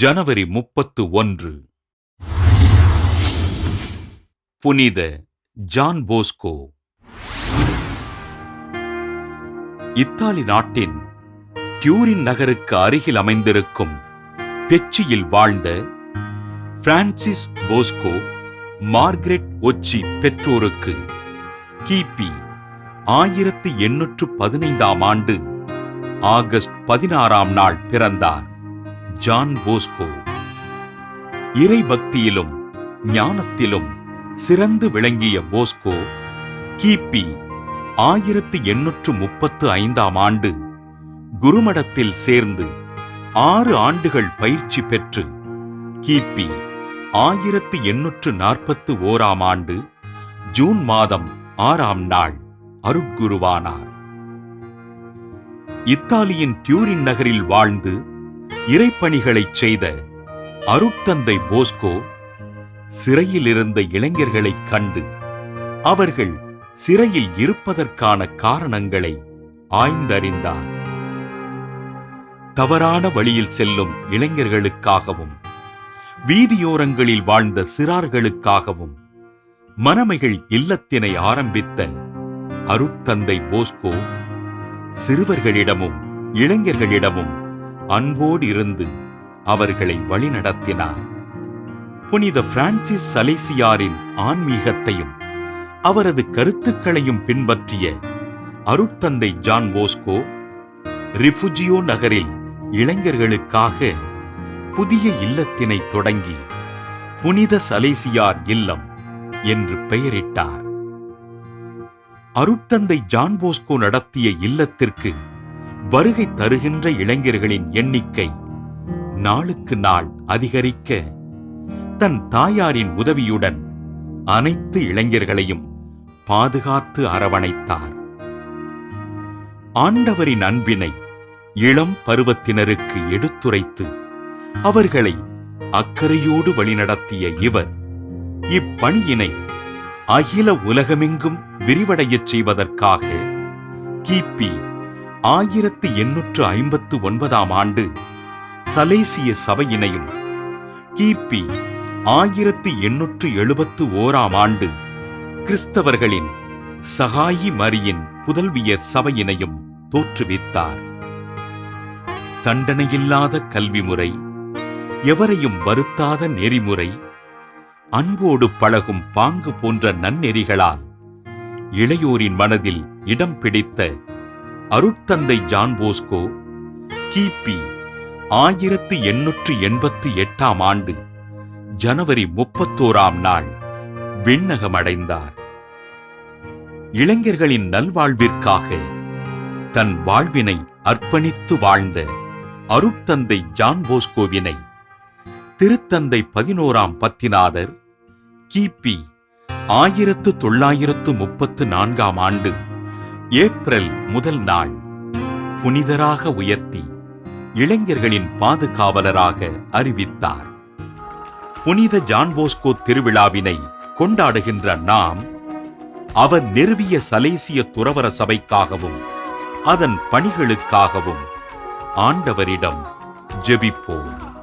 ஜனவரி முப்பத்து ஒன்று. புனித ஜான் போஸ்கோ. இத்தாலி நாட்டின் டியூரின் நகருக்கு அருகில் அமைந்திருக்கும் பெச்சியில் வாழ்ந்த பிரான்சிஸ் போஸ்கோ மார்கரெட் ஒச்சி பெற்றோருக்கு கிபி ஆயிரத்து எண்ணூற்று பதினைந்தாம் ஆண்டு ஆகஸ்ட் பதினாறாம் நாள் பிறந்தார். John Bosco. இறை பக்தியிலும் ஞானத்திலும் சிறந்து விளங்கிய போஸ்கோ கிபி ஆயிரத்து எண்ணூற்று முப்பத்து ஐந்தாம் ஆண்டு குருமடத்தில் சேர்ந்து ஆறு ஆண்டுகள் பயிற்சி பெற்று கிபி ஆயிரத்து எண்ணூற்று நாற்பத்து ஓராம் ஆண்டு ஜூன் மாதம் ஆறாம் நாள் அருட்குருவானார். இத்தாலியின் டியூரின் நகரில் வாழ்ந்து இறைப்பணிகளைச் செய்த அருட்தந்தை போஸ்கோ சிறையில் இருந்த இளைஞர்களைக் கண்டு அவர்கள் சிறையில் இருப்பதற்கான காரணங்களை ஆய்ந்தறிந்தார். தவறான வழியில் செல்லும் இளைஞர்களுக்காகவும் வீதியோரங்களில் வாழ்ந்த சிறார்களுக்காகவும் மனமைகள் இல்லத்தினை ஆரம்பித்த அருட்தந்தை போஸ்கோ சிறுவர்களிடமும் இளைஞர்களிடமும் அன்போடு இருந்து அவர்களை வழிநடத்தினார். புனித பிரான்சிஸ் சலேசியாரின் ஆன்மீகத்தையும் அவரது கருத்துக்களையும் பின்பற்றிய அருட்தந்தை ஜான் போஸ்கோ ரிஃபுஜியோ நகரில் இளைஞர்களுக்காக புதிய இல்லத்தினை தொடங்கி புனித சலேசியார் இல்லம் என்று பெயரிட்டார். அருட்தந்தை ஜான்போஸ்கோ நடத்திய இல்லத்திற்கு வருகை தருகின்ற இளைஞர்களின் எண்ணிக்கை நாளுக்கு நாள் அதிகரிக்க தன் தாயாரின் உதவியுடன் அனைத்து இளைஞர்களையும் பாதுகாத்து அரவணைத்தார். ஆண்டவரின் அன்பினை இளம் பருவத்தினருக்கு எடுத்துரைத்து அவர்களை அக்கறையோடு வழிநடத்திய இவர் இப்பணியினை அகில உலகமெங்கும் விரிவடையச் செய்வதற்காக கிபி ஆயிரத்து எண்ணூற்று ஐம்பத்து ஒன்பதாம் ஆண்டு சலேசிய சபையினையும் கிபி ஆயிரத்து எண்ணூற்று எழுபத்து ஓராம் ஆண்டு கிறிஸ்தவர்களின் சகாயி மரியின் புதல்வியர் சபையினையும் தோற்றுவித்தார். தண்டனையில்லாத கல்வி முறை எவரையும் வருத்தாத நெறிமுறை அன்போடு பழகும் பாங்கு போன்ற நன்னெறிகளால் இளையோரின் மனதில் இடம் பிடித்த அருட்தந்தை ஜான் போஸ்கோ கிபி ஆயிரத்து எண்ணூற்று எண்பத்து எட்டாம் ஆண்டு ஜனவரி முப்பத்தோராம் நாள் விண்ணகமடைந்தார். இளைஞர்களின் நல்வாழ்விற்காக தன் வாழ்வினை அர்ப்பணித்து வாழ்ந்த அருட்தந்தை ஜான் போஸ்கோவினை திருத்தந்தை பதினோராம் பத்திநாதர் கிபி ஆயிரத்து தொள்ளாயிரத்து முப்பத்து நான்காம் ஆண்டு ஏப்ரல் முதல் நாள். புனிதராக உயர்த்தி இளைஞர்களின் பாதுகாவலராக அறிவித்தார். புனித ஜான்போஸ்கோ திருவிழாவினை கொண்டாடுகின்ற நாம் அவர் நிறுவிய சலேசிய துறவர சபைக்காகவும் அதன் பணிகளுக்காகவும் ஆண்டவரிடம் ஜெபிப்போம்.